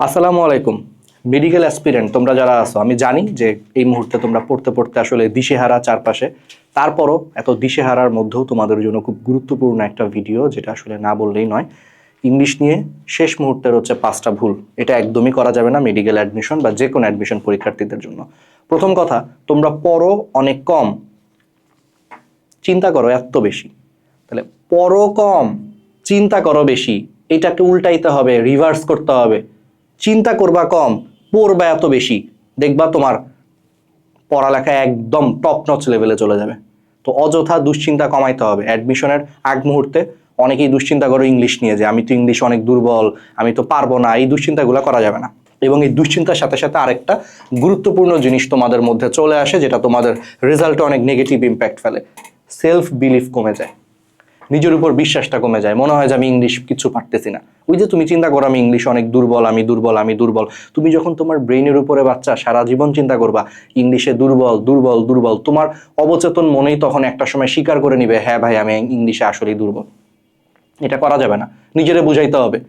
আসসালামু আলাইকুম। Medical aspirant তোমরা যারা আছো, আমি জানি যে এই মুহূর্তে তোমরা পড়তে পড়তে আসলে দিশেহারা চারপাশে। তারপরও এত দিশেহারার মধ্যেও তোমাদের জন্য খুব গুরুত্বপূর্ণ একটা ভিডিও যেটা আসলে না বললেই নয়। ইংলিশ নিয়ে শেষ মুহূর্তের হচ্ছে পাঁচটা ভুল। এটা একদমই করা যাবে না মেডিকেল অ্যাডমিশন বা যে কোনো অ্যাডমিশন পরীক্ষার্থীদের জন্য। প্রথম কথা, তোমরা পড়ো অনেক কম। চিন্তা করো এত বেশি। তাহলে পড়ো কম, চিন্তা করো বেশি। এটাকে উল্টাইতে হবে রিভার্স করতে হবে। চিন্তা করবা কম, পড়বা এত বেশি। দেখবা তোমার পড়ালেখা একদম টপ নচ লেভেলে চলে যাবে। তো অযথা দুশ্চিন্তা কমাইতে হবে। অ্যাডমিশনের আগ মুহূর্তে অনেকেই দুশ্চিন্তা করো ইংলিশ নিয়ে যে আমি তো ইংলিশ অনেক দুর্বল, আমি তো পারব না, এই দুশ্চিন্তাগুলো করা যাবে না। এবং এই দুশ্চিন্তার সাথে সাথে আরেকটা গুরুত্বপূর্ণ জিনিস তোমাদের মধ্যে চলে আসে, যেটা তোমাদের রেজাল্টে অনেক নেগেটিভ ইম্প্যাক্ট ফেলে। সেলফ বিলিফ কমে যায়। নিজের উপর বিশ্বাসটা কমে যায়। মনে হয় যে আমি ইংলিশ কিছু পারতেছি না। ওই যে তুমি চিন্তা করো, আমি ইংলিশ অনেক দুর্বল, আমি দুর্বল আমি দুর্বল। তুমি যখন তোমার ব্রেইনের উপরে বাচ্চা, সারা জীবন চিন্তা করবা ইংলিশে দুর্বল দুর্বল দুর্বল, তোমার অবচেতন মনেই তখন একটা সময় স্বীকার করে নিবে হ্যাঁ ভাই, আমি ইংলিশে আসলেই দুর্বল। এটা করা যাবে না। নিজেরে বুঝাইতে হবে।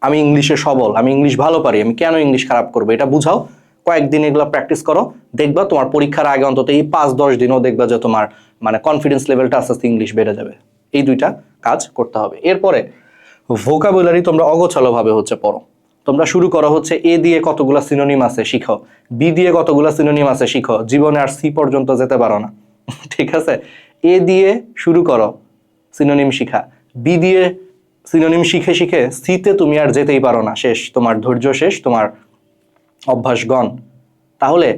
আমি ইংলিশে সবল, আমি ইংলিশ ভালো পারি, আমি কেন ইংলিশ খারাপ করব? এটা বুঝাও। কয়েকদিন এগুলো প্র্যাকটিস করো, দেখবা তোমার পরীক্ষার আগে অন্তত এই পাঁচ দশ দিনও দেখবা যে তোমার মানে কনফিডেন্স লেভেলটা আস্তে আস্তে ইংলিশ বেড়ে যাবে। এই দুইটা কাজ করতে হবে। এরপরে ভোকাবুলারি তোমরা অগোছালোভাবে হচ্ছে পড়ো। তোমরা শুরু করো হচ্ছে এ দিয়ে কতগুলা সিনোনিম আছে শিখো বি দিয়ে কতগুলা সিনোনিম আছে শিখো, জীবনে আর সি পর্যন্ত যেতে পারো না। ঠিক আছে? এ দিয়ে শুরু করো সিনোনিম শিখা। বি দিয়ে সিনোনিম শিখে শিখে সিতে তুমি আর যেতেই পারো না। শেষ, তোমার ধৈর্য শেষ, তোমার অভ্যাসগণ, তাহলে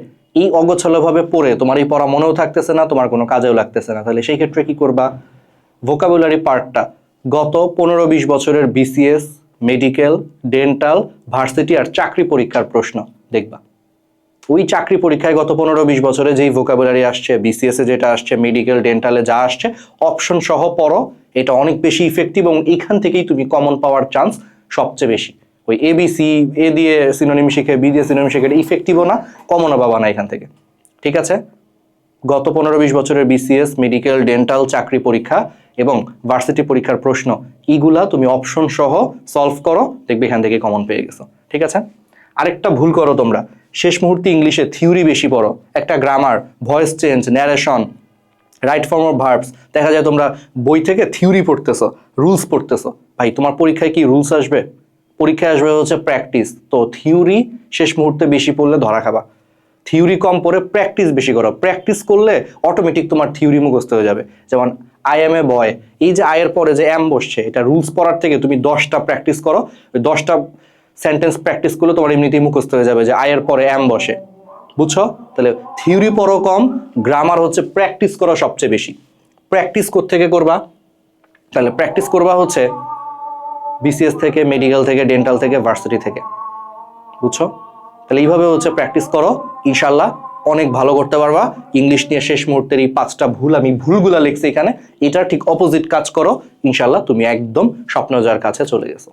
এই অগোছালোভাবে পড়ে তোমার এই পড়া মনেও থাকতেছে না, তোমার কোনো কাজেও লাগতেছে না। তাহলে সেই ক্ষেত্রে কি করবা? ভোকাবুলারি পার্টটা গত পনেরো বিশ বছরের বিসিএস মেডিকেল ডেন্টাল ভার্সিটি আর চাকরি পরীক্ষার প্রশ্ন দেখবা। ওই চাকরি পরীক্ষায় গত পনেরো বিশ বছরে যেই ভোকাবুলারি আসছে বিসিএস এ যেটা আসছে মেডিকেল ডেন্টালে যা আসছে অপশন সহ পড়ো। এটা অনেক বেশি ইফেক্টিভ এবং এখান থেকেই তুমি কমন পাওয়ার চান্স সবচেয়ে বেশি। ওই এবিসি এ দিয়ে সিনোনিম শিখে বি দিয়ে সিনোনিম শিখে, এটা ইফেক্টিভও না কমনও পাবা না এখান থেকে। ঠিক আছে? গত পনেরো বিশ বছরের বিসিএস মেডিকেল ডেন্টাল চাকরি পরীক্ষা এবং ভার্সিটি পরীক্ষার প্রশ্ন ইগুলা তুমি অপশন সহ সলভ করো, দেখবে এখান থেকে কমন পেয়ে গেছো। ঠিক আছে? আরেকটা ভুল করো তোমরা। শেষ মুহূর্তে ইংলিশে থিওরি বেশি পড়ো। একটা grammar voice change narration right form of verbs দেখা যায় তোমরা বই থেকে থিওরি পড়তেছো রুলস পড়তেছো। ভাই, তোমার পরীক্ষায় কি রুলস আসবে? পরীক্ষায় আসবে হচ্ছে প্র্যাকটিস তো থিওরি শেষ মুহূর্তে বেশি পড়লে ধরা খাবা। থিওরি কম পড়ে প্র্যাকটিস বেশি করো। প্র্যাকটিস করলে অটোমেটিক তোমার থিওরি মুখস্থ হয়ে যাবে। যেমন আই এম এ বয় এই যে আয়ের পরে যে এম বসছে, এটা রুলস পড়ার থেকে তুমি দশটা প্র্যাকটিস করো। ওই দশটা সেন্টেন্স প্র্যাকটিস করলে তোমার এমনিতেই মুখস্থ হয়ে যাবে যে আয়ের পরে এম বসে। বুঝছ? তাহলে থিওরি পড়ো কম গ্রামার হচ্ছে প্র্যাকটিস করা সবচেয়ে বেশি। প্র্যাকটিস থেকে করবা? তাহলে প্র্যাকটিস করবা হচ্ছে বিসিএস থেকে মেডিকেল থেকে ডেন্টাল থেকে ভার্সিটি থেকে। বুঝছ? তাহলে এইভাবে হচ্ছে প্র্যাকটিস করো। ইনশাল্লাহ অনেক ভালো করতে পারবা। ইংলিশ নিয়ে শেষ মুহূর্তের এই পাঁচটা ভুল আমি ভুলগুলা লিখছি এখানে। এটার ঠিক অপোজিট কাজ করো। ইনশাল্লাহ তুমি একদম স্বপ্ন যাওয়ার কাছে চলে গেছো।